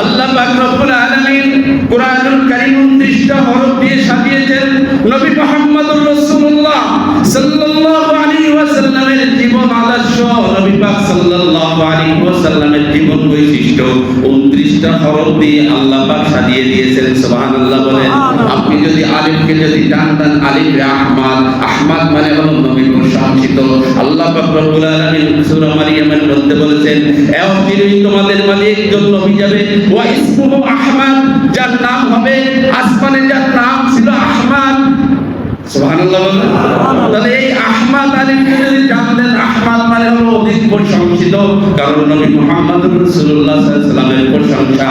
আল্লাহ আলামিন কোরআনুল কারীম 29টা হরফ দিয়ে সাজিয়েছেন। নবী আল্লাহ সাজিয়ে দিয়েছেন সুবহানাল্লাহ বলেন। আপনি যদি আলিফকে যদি টান টান আলিফ রে আহমদ আহমদ মানে হলো নবীর প্রশংসিত। আল্লাহ রব্বুল আলামিন সূরা মারিয়ামের মধ্যে বলেছেন তোমাদের মাঝে একজন নবী যাবে ওয়া ইসমুহু আহমদ যার নাম হবে আসমানে যার নাম ছিল আহমদ। সুবহানাল্লাহ বলেন। তাহলে এই আহমদ আলীকে যদি জানতেন আহমদ মানে হলো অধিক প্রশংসিত। কারণ নবী মুহাম্মদ রাসূলুল্লাহ সাল্লাল্লাহু আলাইহি ওয়াসাল্লামের প্রশংসা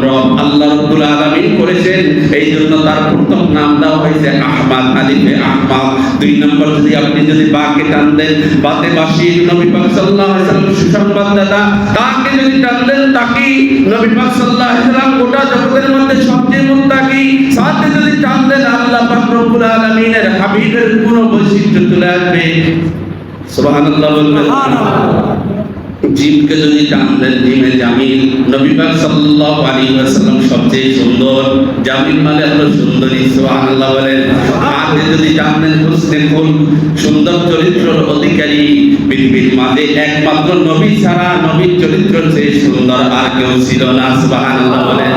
সম্ভ্রম আল্লাহ রাব্বুল আলামিন করেছেন। এই জন্য তার প্রথম নাম দেওয়া হয়েছে আহমদ আলিফে আহমদ দুই নম্বর যদি আপনি যদি বাকে টান দেন, বাতে বাসি, নবী পাক সাল্লাল্লাহু ওয়াসাল্লাম সুসংবাদদাতা তাকে যদি টান দেন, তাকে নবী পাক সাল্লাল্লাহু আলাইহি ওয়াসাল্লাম গোটা জগতের মধ্যে সবচেয়ে মুত্তাকি। সাথে যদি টান দেন, আল্লাহ পাক রব্বুল আলামিনের হাবিবের কোন বৈশিষ্ট্য চলে আসবে সুবহানাল্লাহ বলবেন। জিমকে যদি টান দেন জিমে জামিল নবী পাক সাল্লাল্লাহু আলাইহি ওয়াসাল্লাম সবচেয়ে সুন্দর। জামিল মানে হলো সুন্দরী, সুবহানাল্লাহ বলেন। হাতে যদি টান দেন, হুসনে ফুল সুন্দর চরিত্রের অধিকারী। পৃথিবীর মাঝে একমাত্র নবী ছাড়া নবীর চরিত্র চেয়ে সুন্দর আর কেউ ছিল না, সুবহানাল্লাহ বলেন।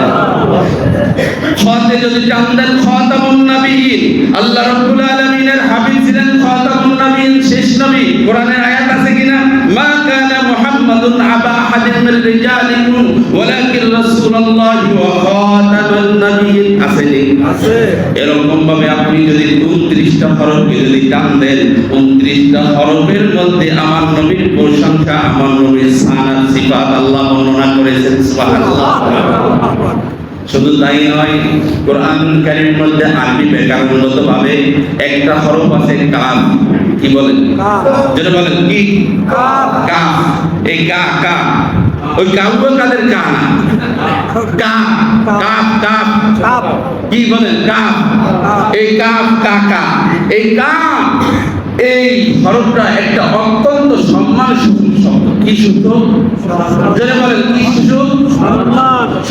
খতে যদি টান দেন খতামুন নবীন আল্লাহ রাব্বুল আলামিনের হাবিব ছিলেন খতামুন নবীন শেষ নবী। কোরআনের আয়াত আছে কিনা মা কানা মুহাম্মাদুন আবা আহাদিন মির রিজালিকুম ওয়ালাকিন রাসূলুল্লাহি ওয়া খাতামুন নবীন আছে নি আছে এরকম ভাবে আপনি যদি 29টা হরফকে যদি টান দেন 29টা হরফের মধ্যে আমার নবীর প্রশংসা আমার নবীর সানাত সিফাত আল্লাহ বর্ণনা করেছেন সুবহানাল্লাহ শুধু তাই নয় কোরআনুল কারীমের মধ্যে আরবি ব্যাকরণগত ভাবে একটা হরফ আছে কাফ। কি বলেন। যেটা বলেন কি। কাফ। এই কা কা ওই কাউকে কাদের কা কা কাফ। কাফ। কাপ কি বলেন? কাফ। এই কাফ কাকা এই কাফ এই হরফটা একটা অত্যন্ত সম্মান সূচক শব্দ। কি সূত্র যেটা বলেন কি সূচক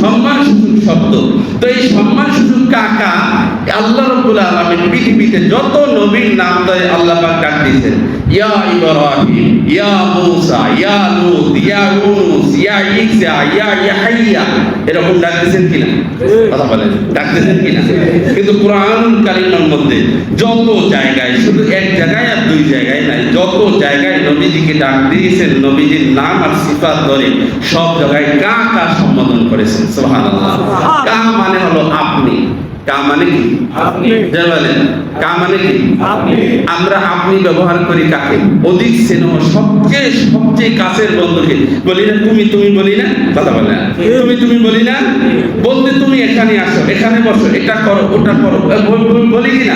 সম্মান। শব্দ তো এই সম্মান সূচক কাকা আল্লাহ রাব্বুল আলামিন পৃথিবীতে যত নবীর নাম ধরে আল্লাহ পাক ডাক ইয়া ইব্রাহিম, ইয়া মূসা, ইয়া লূত, ইয়া ইউনুস, ইয়া ঈসা, ইয়া ইয়াহইয়া এরকম ডাক দিয়েছেন কিনা? কথা বলেন। ডাক দিয়েছেন কিনা? কিন্তু কোরআনুল কারীমের মধ্যে যত জায়গায়, শুধু এক জায়গায় আর দুই জায়গায় নাই, যত জায়গায় নবীজিকে ডাক দিয়েছেন, নবীজির নাম আর সিফাত ধরে সব জায়গায় কা কা সম্বোধন করেছেন। সুবহানাল্লাহ। কা মানে হলো আপনি। কা মানে কি? আপনি। বলেন কা মানে কি? আপনি। আমরা আপনি ব্যবহার করি কাকে? অধিক স্নেহ সবচেয়ে সবচেয়ে কাছের বন্ধুকে। বলি না তুমি তুমি বলি না? কথা বলে না। তুমি তুমি বলি না? বলতে তুমি এখানে আসো এখানে বসো এটা করো ওটা করো। বল- কি না?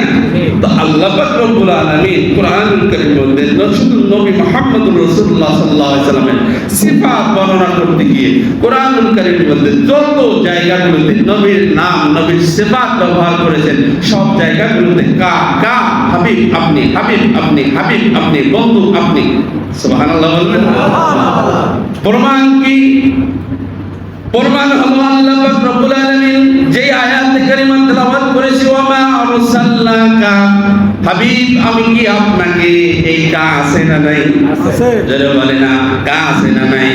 তো আল্লাহ পাক রব্বুল আলামিন কোরআনুল কারীমের মধ্যে রাসূল নবী মুহাম্মদুর রাসূলুল্লাহ সাল্লাল্লাহু আলাইহি সাল্লামের সিফাত বর্ণনা করতে গিয়ে কোরআনুল কারীমের মধ্যে যত জায়গাগুলোতে নবীর নাম, নবীর সিফাত ব্যবহার করেছেন, সব জায়গাগুলোতে কা কা, হাবিব, আপনি হাবিব আপনি হাবিব, আপনি, বন্ধু, আপনি। সুবহানাল্লাহ বলবেন? প্রমাণ কি? প্রমাণ হলো আল্লাহ পাক রব্বুল আলামিন যে আয়াত কারিমা তেলাওয়াত করেছি ওয়া মা আরসালনাকা হাবিব, আমি কি আপনাকে এই কা আছে না নাই? জোরে বলে না কা আছে না নাই?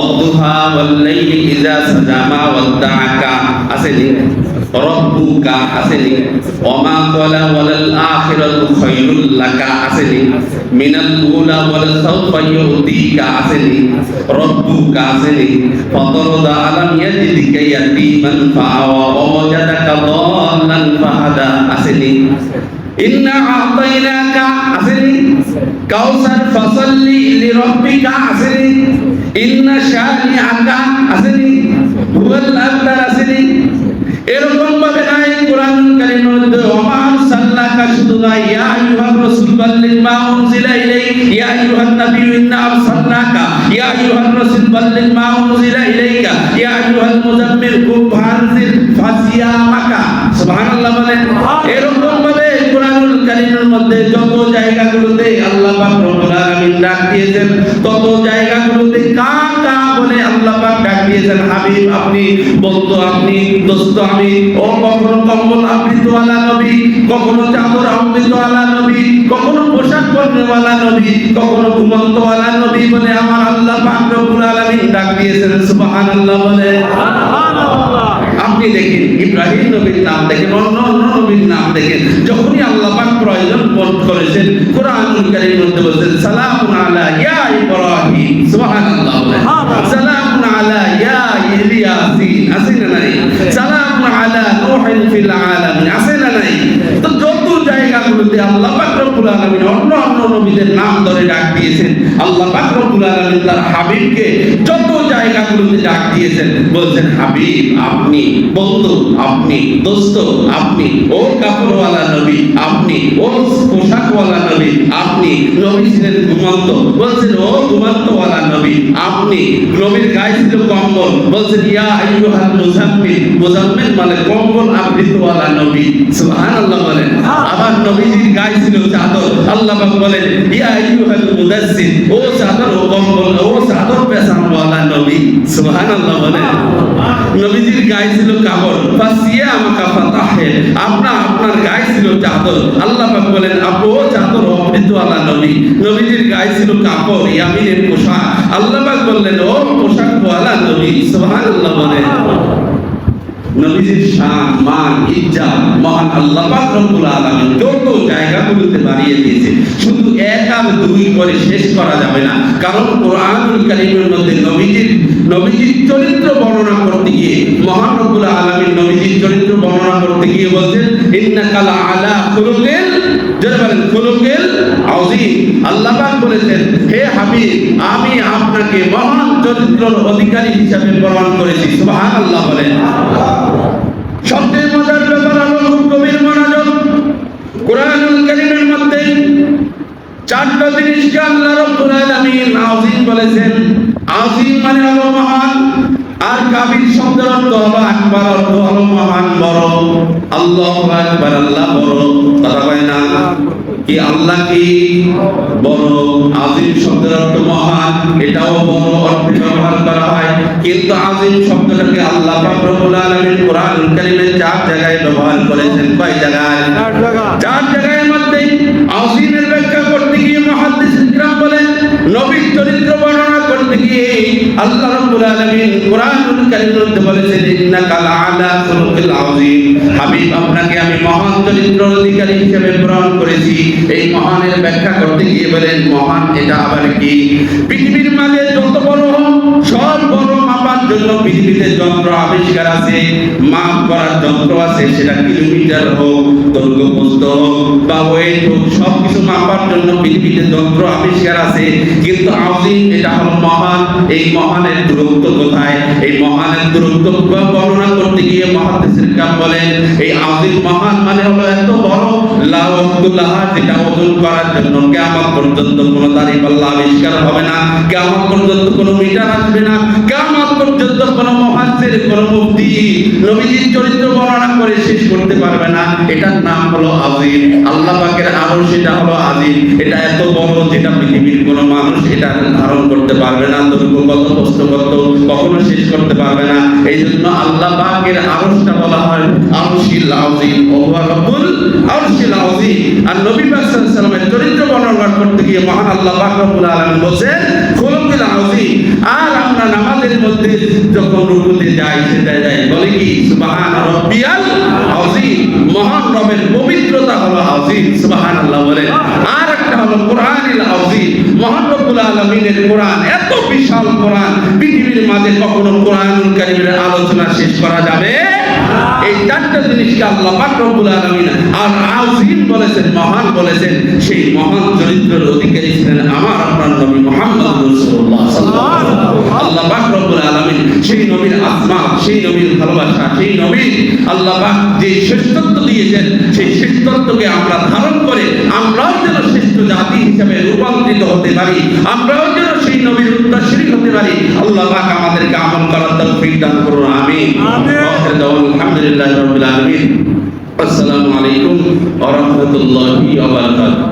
অদ্দুহা ওয়াল্লাইলি ইযা সাজামা ওয়াদ্দাআকা আছে নি? রব্বুকা আছে নি? ওমা ক্বালা ওয়ালাল আখিরাতু খায়রুল লাকা। আছে নি? মিনাল উলা ওয়াল সাওফা ইউতিকা। আছে নি? রব্বুকা আছে নি? ফাতারদা আলাম ইয়াজিদিকা ইয়াতীমান ফাআওয়া ওয়াজাদাকা দাল্লান ফাহাদা। আছে নি? ইন্না আ'তাইনাকা কাউসার ফসল্লি লিরব্বিকা আসেনি। ইন্না শানিআকা আসেনি। হুয়াল আবতার আসেনি। এরকম ভাবে নাই কোরআন কারীমের মধ্যে ওমা আরসালনাকা শুধু না ইয়া আইয়ুহার রাসূল বাল্লিগ মা উনজিলা ইলাইক ইয়া আইয়ুহান নাবিয়্যু ইন্না আরসালনাকা, ইয়া আইয়ুহার রাসূল বাল্লিগ মা উনজিলা ইলাইকা, ইয়া আইয়ুহাল মুজাম্মিল কুম ফানজির ফাসিয়ামাকা। সুবহানাল্লাহ বলেন, এরকম ভাবে কোরআনুল মধ্যে যত জায়গাগুলোতে আল্লাহ পাক রব্বুল আলামিন ডাক দিয়েছেন তত জায়গাগুলোতে কা কা বলে আল্লাহ পাক ডাক দিয়েছেন হাবিব আপনি বন্ধু আপনি দোস্ত আমি ও কখনো কম্বল আবৃতওয়ালা নবী কখনো চাদর আবৃতওয়ালা নবী কখনো পোশাক পরনেওয়ালা নবী কখনো ঘুমন্তওয়ালা নবী বলে আমার আল্লাহ পাক রব্বুল আলামিন ডাক দিয়েছেন সুবহানাল্লাহ বলে। আপনি দেখেন ইব্রাহিম নবীর নাম দেখেন অন্য অন্য নবীর নাম দেখেন পাক বোধ করেছেন কোরআনুল কারীমের মধ্যে বলেছেন সালামুন আলা ইয়া ইব্রাহিম সুবহানাল্লাহ সালামুন আলা ইয়া ইলিয়াসিন আছে নাই। সালামুন আলা নূহিন ফিল আলামিন আছে না নাই তো যত জায়গাগুলোতে আল্লাহ পাক রব্বুল আলমিন অন্য অন্য নবীদের নাম ধরে ডাক দিয়েছেন। আল্লাহ পাক রব্বুল আলমিন তার হাবিবকে যত জায়গাগুলোতে ডাক দিয়েছেন, বলছেন, হাবিব, আপনি, বন্ধু, আপনি, দোস্ত, আপনি, ও কাপড়ওয়ালা নবী, আপনি, ও পোশাকওয়ালা নবী, আপনি, নবী ছিলেন ঘুমন্ত। বলছেন, ও ঘুমন্তওয়ালা নবী আপনি নবীর গায়ে ছিল কম্বল বলছেন ইয়া আইয়ুহাল মুজাম্মিল মুজাম্মিল মানে কম্বল আবৃতওয়ালা নবী। সুবহানাল্লাহ বলেন। আবার নবীজির গায়ে ছিল চাদর। আল্লাহ পাক বলেন, ইয়া আইয়ুহাল মুদাসসির ও চাদর ও কম্বল, ও চাদর পেছানওয়ালা নবী। সুবহানাল্লাহ বলেন। নবীজির গায়ে ছিল কাপড়। ফাসিয়া আমাকা ফাতাহে আপনার আপনার গায়ে ছিল চাদর। আল্লাহ পাক বলেন, আপু চাদর অমৃতওয়ালা নবী। নবীজির গায়ে ছিল কাপড়, ইয়ামিনের পোশাক। আল্লাহ বললেন, ও পোশাকওয়ালা নবী, সুবহানাল্লাহ বলেন। নবীজির শান, মান, ইজ্জত মহান আল্লাহ পাক রব্বুল আলামিন যত জায়গাগুলোতে বাড়িয়ে দিয়েছে, শুধু এক আর দুই করে শেষ করা যাবে না। কারণ কোরআনুল কারীমের মধ্যে নবীজির নবীজির চরিত্র বর্ণনা করতে গিয়ে, মহান রব্বুল আলামিন নবীজির চরিত্র বর্ণনা করতে গিয়ে বলছেন, ইন্নাকা লা আলা খুলুকিল যারা বলেন খুলুকিল আল্লাহ বলেছেন, হে হাবিব, আমি আপনাকে মহান চরিত্রের অধিকারী হিসাবে প্রমাণ করেছি। সুবহানাল্লাহ বলেন। সবচেয়ে মজার ব্যাপার হলো খুব গভীর মনোযোগ। কোরআনুল কারীমের মধ্যে চারটা জিনিসকে আল্লাহ রাব্বুল আলামিন আযীম বলেছেন। আযীম মানে হলো মহান আর কাবির শব্দের অর্থ হলো আকবার অর্থ হলো মহান বড়। আল্লাহু আকবার আল্লাহ বড়। কথা কয় না? কি আল্লাহ কি বড়? আযীম শব্দের অর্থ মহান এটাও বড় অর্থে ব্যবহার করা হয়। কিন্তু আযীম শব্দটাকে আল্লাহ পাক রব্বুল আলামিন কোরআনুল কারীমে চার জায়গায় ব্যবহার করেছেন। কয় জায়গায়? চার জায়গায়। মধ্যে ব্যাখ্যা করতে গিয়ে মুহাদ্দিসিন কিরাম বলেন নবীর চরিত্র বর্ণনা করতে গিয়ে আল্লাহ আলামিন কোরআনুল কারীমের বলেছেন ইন্নাকা লাআলা খুলুকিল আযীম। হাবিব, আপনাকে আমি মহান চরিত্রের অধিকারী হিসেবে গ্রহণ করেছি। এই মহানের ব্যাখ্যা করতে গিয়ে বলেন, মহান এটা আবার কি? পৃথিবীর মাঝে যত বড় সব বড় মাপার জন্য পৃথিবীতে যন্ত্র আবিষ্কার আছে, মাপ করার যন্ত্র আছে, সেটা কিলোমিটার হোক দৈর্ঘ্য হোক বা ওয়েট হোক সব কিছু মাপার জন্য পৃথিবীতে যন্ত্র আছে। কিন্তু আজিম এটা হলো মহান। এই মহানের দূরত্ব কোথায়? এই মহানের দূরত্ব বর্ণনা করতে গিয়ে মহাদেশের কাম বলেন এই আজিম মহান মানে হলো এত বড় লাহা যেটা ওজন করার জন্য কিয়ামত পর্যন্ত কোনো দাঁড়ি পাল্লা আবিষ্কার হবে না। কিয়ামত পর্যন্ত কোনো মহাজ্জের কোনো নবীজির চরিত্র বর্ণনা করে শেষ করতে পারবে না। এটার নাম হলো আজিম। আল্লাহ পাকের আরও সেটা হলো আজিম। এটা এত বড় যেটা পৃথিবীর কোনো মানুষ এটা ধারণ করতে পারবে না প্রস্থ কত কখনো শেষ করতে পারবে না। এই জন্য আল্লাহ পাকের আরশটা বলা হয় আরশিল আজিম। ও হুয়া রব্বুল আরশিল আর নবী পাক সাল্লাল্লাহু আলাইহি ওয়াসাল্লামের চরিত্র বর্ণনা করতে গিয়ে মহান আল্লাহ পাক রব্বুল আলামিন বলেন খুলুকিল আর আমরা নামাজের মধ্যে যখন রুকুতে যাই, সেটা যাই, বলে কি? সুবহান রাব্বিয়াল আযীম। মহান রবের পবিত্রতা হলো আযীম, সুবহানাল্লাহ বলে আর একটা হলো কোরআনিল আযীম। মহান রব্বুল আলামিনের কোরআন, এত বিশাল কোরআন। পৃথিবীর মাঝে কখনো কোরআনুল কারীমের আলোচনা শেষ করা যাবে? এই চারটা জিনিসকে আল্লাহ পাক রব্বুল আলামিন আর আযীম বলেছেন, মহান বলেছেন। সেই মহান চরিত্রের অধিকারী ছিলেন আমার সেই নবীর আত্মা সেই নবীর ভালোবাসা সেই নবী আল্লাহ যে শ্রেষ্ঠত্ব দিয়েছেন সেই শ্রেষ্ঠত্বকে আমরা ধারণ করে আমরাও যেন শ্রেষ্ঠ জাতি হিসেবে রূপান্তরিত হতে পারি আমরাও যেন সেই নবীর উত্তরসূরি হতে পারি। আল্লাহ পাক আমাদেরকে আমল করার তৌফিক দান করুন। ওয়া আলহামদুলিল্লাহি আলামিন। আসসালামু আলাইকুম ওয়া রাহমাতুল্লাহি ওয়া বারাকাতুহু।